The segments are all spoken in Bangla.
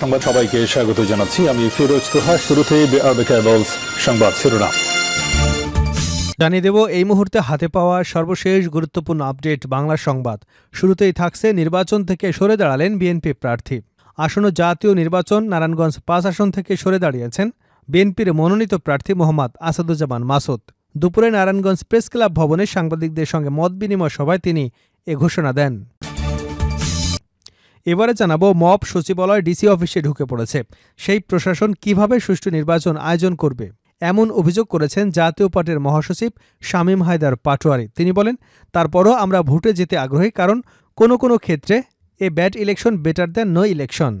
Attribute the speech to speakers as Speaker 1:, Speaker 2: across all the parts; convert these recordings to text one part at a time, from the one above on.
Speaker 1: সংবাদ সবাইকে স্বাগত জানাচ্ছি। আমি ফিরোজ তোহা, শুরুতেই সংবাদ শিরোনাম।
Speaker 2: জানিয়ে দেব, এই মুহূর্তে হাতে পাওয়া সর্বশেষ গুরুত্বপূর্ণ আপডেট বাংলা সংবাদ। শুরুতেই থাকছে নির্বাচন থেকে সরে দাঁড়ালেন বিএনপি প্রার্থী। আসন্ন জাতীয় নির্বাচন নারায়ণগঞ্জ পাঁচ আসন থেকে সরে দাঁড়িয়েছেন বিএনপির মনোনীত প্রার্থী মোহাম্মদ আসাদুজ্জামান মাসুদ। দুপুরে নারায়ণগঞ্জ প্রেস ক্লাব ভবনে সাংবাদিকদের সঙ্গে মত বিনিময় সভায় তিনি এ ঘোষণা দেন। এবারে জানাব মব সচিবালয় ডিসি অফিসে ঢুকে পড়েছে। সেই প্রশাসন কীভাবে সুষ্ঠু নির্বাচন আয়োজন করবে? এমন অভিযোগ করেছেন জাতীয় পার্টির মহাসচিব শামীম হায়দার পাটোয়ারি। তিনি বলেন, তারপরও আমরা ভোটে যেতে আগ্রহী কারণ কোনো কোনো ক্ষেত্রে a bad election better than no election.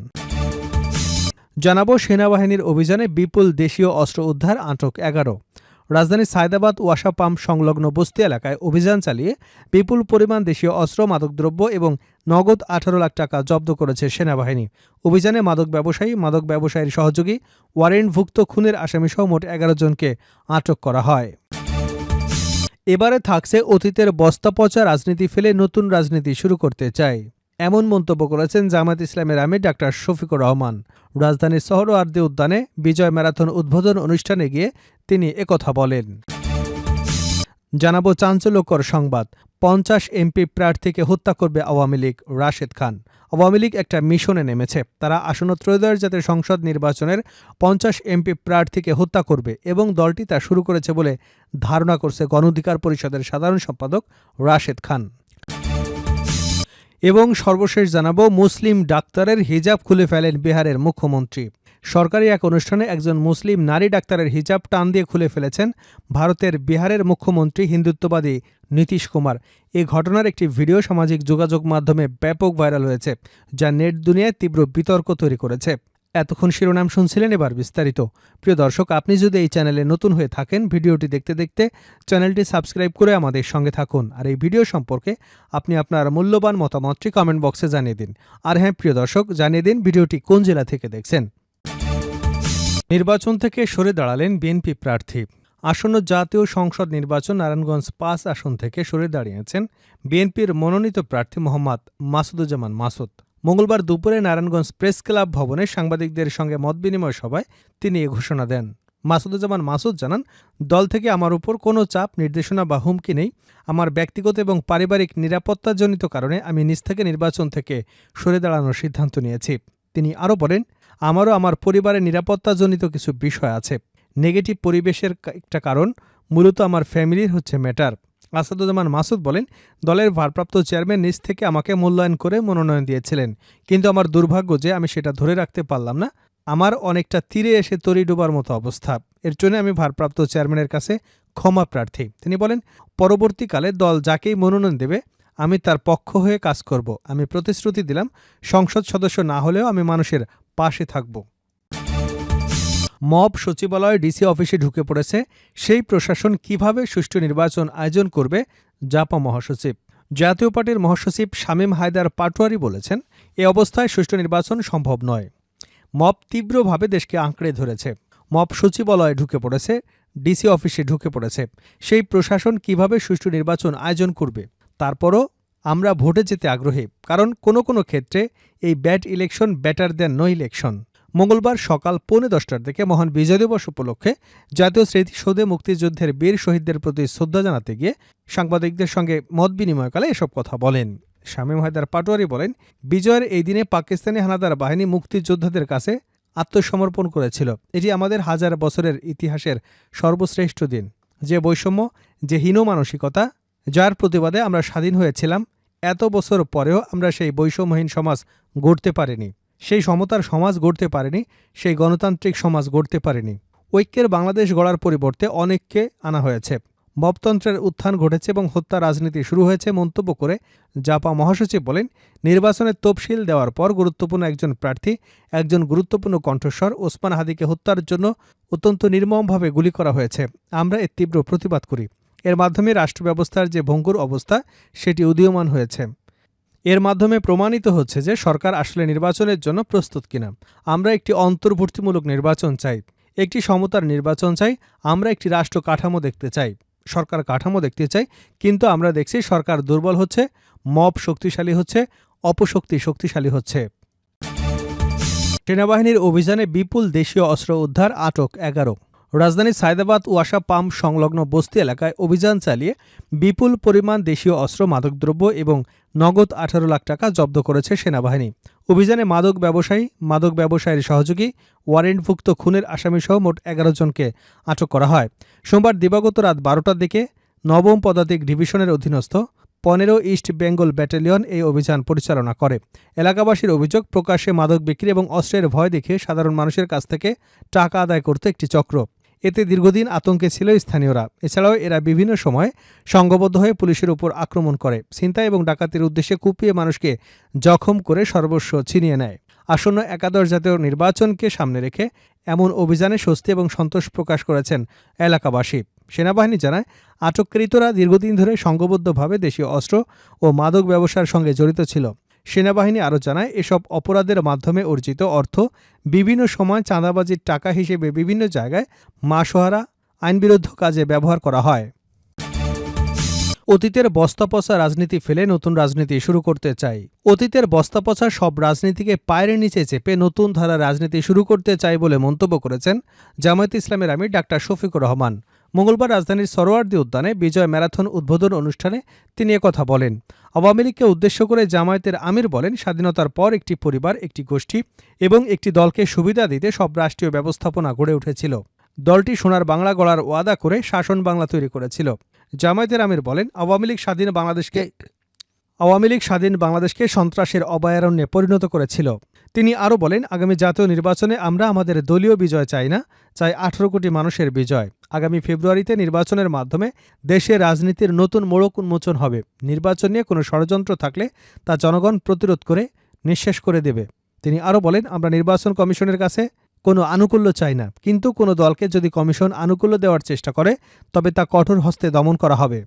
Speaker 2: জানাব সেনাবাহিনীর অভিযানে বিপুল দেশীয় অস্ত্র উদ্ধার, আটক এগারো। রাজধানীর সায়দাবাদ ওয়াসা পাম্প সংলগ্ন বস্তি এলাকায় অভিযান চালিয়ে বিপুল পরিমাণ দেশীয় অস্ত্র, মাদকদ্রব্য এবং নগদ আঠারো লাখ টাকা জব্দ করেছে সেনাবাহিনী। অভিযানে মাদক ব্যবসায়ী, মাদক ব্যবসায়ীর সহযোগী, ওয়ারেন্টভুক্ত খুনের আসামিসহ মোট এগারো জনকে আটক করা হয়। এবারে থাকছে অতীতের বস্তাপচা রাজনীতি ফেলে নতুন রাজনীতি শুরু করতে চাই এমন মন্তব্য করেছেন জামাত ইসলামের আমির ডাক্তার শফিকুর রহমান। রাজধানীর সোহরওয়ার্দী উদ্যানে বিজয় ম্যারাথন উদ্বোধন অনুষ্ঠানে গিয়ে তিনি একথা বলেন। জানাব চাঞ্চল্যকর সংবাদ। পঞ্চাশ এমপি প্রার্থীকে হত্যা করবে আওয়ামী লীগ, রাশেদ খান। আওয়ামী লীগ একটা মিশনে নেমেছে। তারা আসন্ন ত্রয়োদশ জাতীয় সংসদ নির্বাচনের পঞ্চাশ এমপি প্রার্থীকে হত্যা করবে এবং দলটি তা শুরু করেছে বলে ধারণা করছে গণঅধিকার পরিষদের সাধারণ সম্পাদক রাশেদ খান। এবং সর্বশেষ জানাব, মুসলিম ডাক্তারের হিজাব খুলে ফেলেন বিহারের মুখ্যমন্ত্রী। সরকারি এক অনুষ্ঠানে একজন মুসলিম নারী ডাক্তারের হিজাব টান দিয়ে খুলে ফেলেছেন ভারতের বিহারের মুখ্যমন্ত্রী হিন্দুত্ববাদী নীতিশ কুমার। এই ঘটনার একটি ভিডিও সামাজিক যোগাযোগ মাধ্যমে ব্যাপক ভাইরাল হয়েছে, যা নেট দুনিয়ায় তীব্র বিতর্ক তৈরি করেছে। এতক্ষণ শিরোনাম শুনছিলেন এবার বিস্তারিত। প্রিয় দর্শক, আপনি যদি এই চ্যানেলে নতুন হয়ে থাকেন, ভিডিওটি দেখতে দেখতে চ্যানেলটি সাবস্ক্রাইব করে আমাদের সঙ্গে থাকুন। আর এই ভিডিও সম্পর্কে আপনি আপনার মূল্যবান মতামতটি কমেন্ট বক্সে জানিয়ে দিন। আর হ্যাঁ প্রিয় দর্শক, জানিয়ে দিন ভিডিওটি কোন জেলা থেকে দেখছেন। নির্বাচন থেকে সরে দাঁড়ালেন বিএনপি প্রার্থী। আসন্ন জাতীয় সংসদ নির্বাচন নারায়ণগঞ্জ পাঁচ আসন থেকে সরে দাঁড়িয়েছেন বিএনপির মনোনীত প্রার্থী মোহাম্মদ মাসুদুজ্জামান মাসুদ। মঙ্গলবার দুপুরে নারায়ণগঞ্জ প্রেস ক্লাব ভবনে সাংবাদিকদের সঙ্গে মতবিনিময় সভায় তিনি এ ঘোষণা দেন। মাসুদুজ্জামান মাসুদ জানান, দল থেকে আমার উপর কোনো চাপ, নির্দেশনা বা হুমকি নেই। আমার ব্যক্তিগত এবং পারিবারিক নিরাপত্তাজনিত কারণে আমি নিজ থেকে নির্বাচন থেকে সরে দাঁড়ানোর সিদ্ধান্ত নিয়েছি। তিনি আরও বলেন, আমারও আমার পরিবারের নিরাপত্তাজনিত কিছু বিষয় আছে। নেগেটিভ পরিবেশের একটা কারণ, মূলত আমার ফ্যামিলির হচ্ছে ম্যাটার। আসাদুজ্জামান মাসুদ বলেন, দলের ভারপ্রাপ্ত চেয়ারম্যান নিজ থেকে আমাকে মূল্যায়ন করে মনোনয়ন দিয়েছিলেন। কিন্তু আমার দুর্ভাগ্য যে আমি সেটা ধরে রাখতে পারলাম না। আমার অনেকটা তীরে এসে তরি ডোবার মতো অবস্থা। এর জন্য আমি ভারপ্রাপ্ত চেয়ারম্যানের কাছে ক্ষমা প্রার্থী। তিনি বলেন, পরবর্তীকালে দল যাকেই মনোনয়ন দেবে, আমি তার পক্ষ হয়ে কাজ করব। আমি প্রতিশ্রুতি দিলাম, সংসদ সদস্য না হলেও আমি মানুষের পাশে থাকব। মব সচিবালয় ডিসি অফিসে ঢুকে পড়েছে। সেই প্রশাসন কীভাবে সুষ্ঠু নির্বাচন আয়োজন করবে, জাপা মহাসচিব। জাতীয় পার্টির মহাসচিব শামীম হায়দার পাটোয়ারি বলেছেন, এ অবস্থায় সুষ্ঠু নির্বাচন সম্ভব নয়। মব তীব্রভাবে দেশকে আঁকড়ে ধরেছে। মব সচিবালয়ে ঢুকে পড়েছে, ডিসি অফিসে ঢুকে পড়েছে। সেই প্রশাসন কীভাবে সুষ্ঠু নির্বাচন আয়োজন করবে, তারপরও আমরা ভোটে যেতে আগ্রহী, কারণ কোনো কোনো ক্ষেত্রে এই bad election better than no election. মঙ্গলবার সকাল পৌনে দশটার দিকে মহান বিজয় দিবস উপলক্ষে জাতীয় স্মৃতিসৌধে মুক্তিযুদ্ধের বীর শহীদদের প্রতি শ্রদ্ধা জানাতে গিয়ে সাংবাদিকদের সঙ্গে মত বিনিময়কালে এসব কথা বলেন। শামীম হায়দার পাটোয়ারি বলেন, বিজয়ের এই দিনে পাকিস্তানি হানাদার বাহিনী মুক্তিযোদ্ধাদের কাছে আত্মসমর্পণ করেছিল। এটি আমাদের হাজার বছরের ইতিহাসের সর্বশ্রেষ্ঠ দিন। যে বৈষম্য, যে হীন মানসিকতা, যার প্রতিবাদে আমরা স্বাধীন হয়েছিলাম, এত বছর পরেও আমরা সেই বৈষম্যহীন সমাজ গড়তে পারিনি। সেই সমতার সমাজ গড়তে পারেনি, সেই গণতান্ত্রিক সমাজ গড়তে পারেনি। ঐক্যের বাংলাদেশ গড়ার পরিবর্তে অনেককে আনা হয়েছে। মবতন্ত্রের উত্থান ঘটেছে এবং হত্যা রাজনীতি শুরু হয়েছে মন্তব্য করে জাপা মহাসচিব বলেন নির্বাচনের তফসিল দেওয়ার পর গুরুত্বপূর্ণ একজন প্রার্থী, একজন গুরুত্বপূর্ণ কণ্ঠস্বর ওসমান হাদিকে হত্যার জন্য অত্যন্ত নির্মমভাবে গুলি করা হয়েছে। আমরা এর তীব্র প্রতিবাদ করি। এর মাধ্যমে রাষ্ট্র ব্যবস্থার যে ভঙ্গুর অবস্থা, সেটি উদীয়মান হয়েছে। এর মাধ্যমে প্রমাণিত হচ্ছে যে সরকার আসলে নির্বাচনের জন্য প্রস্তুত কিনা। আমরা একটি অন্তর্ভুক্তিমূলক নির্বাচন চাই। একটি সমতার নির্বাচন চাই। আমরা একটি রাষ্ট্র কাঠামো দেখতে চাই। সরকার কাঠামো দেখতে চাই। কিন্তু আমরা দেখছি সরকার দুর্বল হচ্ছে, মব শক্তিশালী হচ্ছে, অপশক্তি শক্তিশালী হচ্ছে। সেনাবাহিনীর অভিযানে বিপুল দেশীয় অস্ত্র উদ্ধার, আটক এগারো। রাজধানীর সায়দাবাদ ওয়াসা পাম্প সংলগ্ন বস্তি এলাকায় অভিযান চালিয়ে বিপুল পরিমাণ দেশীয় অস্ত্র, মাদকদ্রব্য এবং নগদ আঠারো লাখ টাকা জব্দ করেছে সেনাবাহিনী। অভিযানে মাদক ব্যবসায়ী, মাদক ব্যবসায়ীর সহযোগী, ওয়ারেন্টভুক্ত খুনের আসামিসহ মোট এগারো জনকে আটক করা হয়। সোমবার দিবাগত রাত বারোটার দিকে নবম পদাতিক ডিভিশনের অধীনস্থ পনেরো ইস্ট বেঙ্গল ব্যাটালিয়ন এই অভিযান পরিচালনা করে। এলাকাবাসীর অভিযোগ, প্রকাশ্যে মাদক বিক্রি এবং অস্ত্রের ভয় দেখিয়ে সাধারণ মানুষের কাছ থেকে টাকা আদায় করতে একটি চক্র। এতে দীর্ঘদিন আতঙ্কে ছিল স্থানীয়রা। এছাড়াও এরা বিভিন্ন সময় সংঘবদ্ধ হয়ে পুলিশের উপর আক্রমণ করে। ছিনতাই এবং ডাকাতির উদ্দেশ্যে কুপিয়ে মানুষকে জখম করে সর্বস্ব ছিনিয়ে নেয়। আসন্ন একাদশ জাতীয় নির্বাচনকে সামনে রেখে এমন অভিযানে স্বস্তি এবং সন্তোষ প্রকাশ করেছেন এলাকাবাসী। সেনাবাহিনী জানায়, আটককৃতরা দীর্ঘদিন ধরে সংঘবদ্ধভাবে দেশীয় অস্ত্র ও মাদক ব্যবসার সঙ্গে জড়িত ছিল। সেনাবাহিনী আরও জানায়, এসব অপরাধের মাধ্যমে অর্জিত অর্থ বিভিন্ন সময় চাঁদাবাজির টাকা হিসেবে বিভিন্ন জায়গায় মাসোহারা আইনবিরুদ্ধ কাজে ব্যবহার করা হয়। অতীতের বস্তাপচা রাজনীতি ফেলে নতুন রাজনীতি শুরু করতে চাই। অতীতের বস্তাপচা সব রাজনীতিকে পায়ের নিচে চেপে নতুন ধারা রাজনীতি শুরু করতে চাই বলে মন্তব্য করেছেন জামায়াত ইসলামের আমির ডাক্তার শফিকুর রহমান। মঙ্গলবার রাজধানীর সরোয়ার্দী উদ্যানে বিজয় ম্যারাথন উদ্বোধন অনুষ্ঠানে তিনি কথা বলেন। আওয়ামী লীগকে উদ্দেশ্য করে জামায়াতের আমির বলেন, স্বাধীনতার পর একটি পরিবার, একটি গোষ্ঠী এবং একটি দলকে সুবিধা দিতে সব রাষ্ট্রীয় ব্যবস্থাপনা গড়ে উঠেছিল। দলটি সোনার বাংলা গড়ার ওয়াদা করে শাসন বাংলা তৈরি করেছিল। জামায়াতের আমির বলেন, আওয়ামী লীগ স্বাধীন বাংলাদেশকে আওয়ামী লীগ স্বাধীন বাংলাদেশকে সন্ত্রাসের অভয়ারণ্যে পরিণত করেছিল। তিনি আরও বলেন, আগামী জাতীয় নির্বাচনে আমরা আমাদের দলীয় বিজয় চাই না, চাই আঠারো কোটি মানুষের বিজয়। আগামী ফেব্রুয়ারিতে নির্বাচনের মাধ্যমে দেশের রাজনীতির নতুন মোড়ক উন্মোচন হবে। নির্বাচন নিয়ে কোনো ষড়যন্ত্র থাকলে তা জনগণ প্রতিরোধ করে নিঃশেষ করে দেবে। তিনি আরও বলেন, আমরা নির্বাচন কমিশনের কাছে কোনো আনুকূল্য চাই না, কিন্তু কোনো দলকে যদি কমিশন আনুকূল্য দেওয়ার চেষ্টা করে, তবে তা কঠোর হস্তে দমন করা হবে।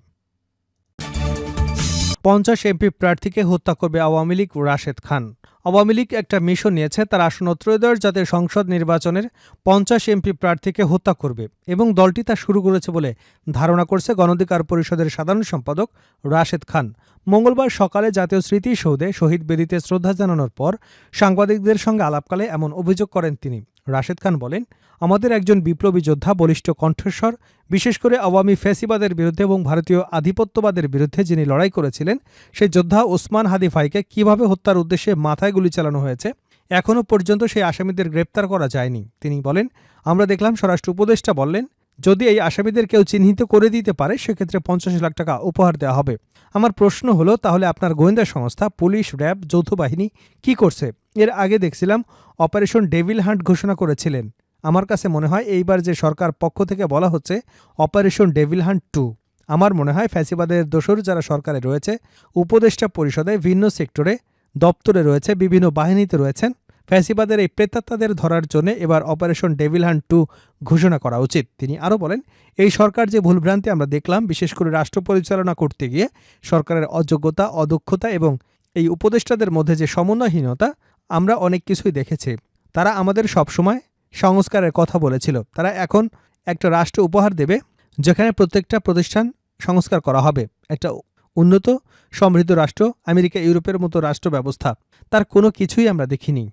Speaker 2: পঞ্চাশ এমপি প্রার্থীকে হত্যা করবে আওয়ামী লীগ রাশেদ খান। আওয়ামী লীগ একটা মিশন নিয়েছে, তার আসন্ন ত্রয়োদশ জাতীয় সংসদ নির্বাচনের পঞ্চাশ এমপি প্রার্থীকে হত্যা করবে এবং দলটি তা শুরু করেছে বলে ধারণা করছে গণধিকার পরিষদের সাধারণ সম্পাদক রাশেদ খান। মঙ্গলবার সকালে জাতীয় স্মৃতিসৌধে শহীদ বেদিতে শ্রদ্ধা জানানোর পর সাংবাদিকদের সঙ্গে আলাপকালে এমন অভিযোগ করেন তিনি। রাশেদ খান বলেন আমাদের একজন বিপ্লবী যোদ্ধা, বলিষ্ঠ কণ্ঠস্বর, বিশেষ করে আওয়ামী ফ্যাসিবাদের বিরুদ্ধে এবং ভারতীয় আধিপত্যবাদের বিরুদ্ধে যিনি লড়াই করেছিলেন, সেই যোদ্ধা ওসমান হাদিফাইকে কীভাবে হত্যার উদ্দেশ্যে মাথায় গুলি চালানো হয়েছে, এখনও পর্যন্ত সেই আসামিদের গ্রেপ্তার করা যায়নি। তিনি বলেন, আমরা দেখলাম স্বরাষ্ট্র উপদেষ্টা বললেন, যদি এই আসামিদের কেউ চিহ্নিত করে দিতে পারে, সেক্ষেত্রে পঞ্চাশ লাখ টাকা উপহার দেওয়া হবে। আমার প্রশ্ন হলো, তাহলে আপনার গোয়েন্দা সংস্থা, পুলিশ, র্যাব, যৌথ বাহিনী কি করছে? এর আগে দেখছিলাম, অপারেশন ডেভিল হান্ট ঘোষণা করেছিলেন। আমার কাছে মনে হয় এইবার যে সরকার পক্ষ থেকে বলা হচ্ছে অপারেশন ডেভিল হান্ট টু, আমার মনে হয় ফ্যাসিবাদের দোসর যারা সরকারে রয়েছে, উপদেষ্টা পরিষদে ভিন্ন সেক্টরে, দপ্তরে রয়েছে, বিভিন্ন বাহিনীতে রয়েছেন, ফ্যাসিবাদের এই প্রেতাত্মাদের ধরার জন্য এবার অপারেশন ডেভিল হান্ট টু ঘোষণা করা উচিত। তিনি আরও বলেন, এই সরকার যে ভুলভ্রান্তি আমরা দেখলাম, বিশেষ করে রাষ্ট্র পরিচালনা করতে গিয়ে, সরকারের অযোগ্যতা, অদক্ষতা এবং এই উপদেষ্টাদের মধ্যে যে সমন্বয়হীনতা, আমরা অনেক কিছুই দেখেছি। তারা আমাদের সবসময় সংস্কারের কথা বলেছিল। তারা এখন একটা রাষ্ট্র উপহার দেবে, যেখানে প্রত্যেকটা প্রতিষ্ঠান সংস্কার করা হবে। একটা উন্নত, সমৃদ্ধ রাষ্ট্র, আমেরিকা, ইউরোপের মতো রাষ্ট্র ব্যবস্থা তার কোনো কিছুই আমরা দেখিনি।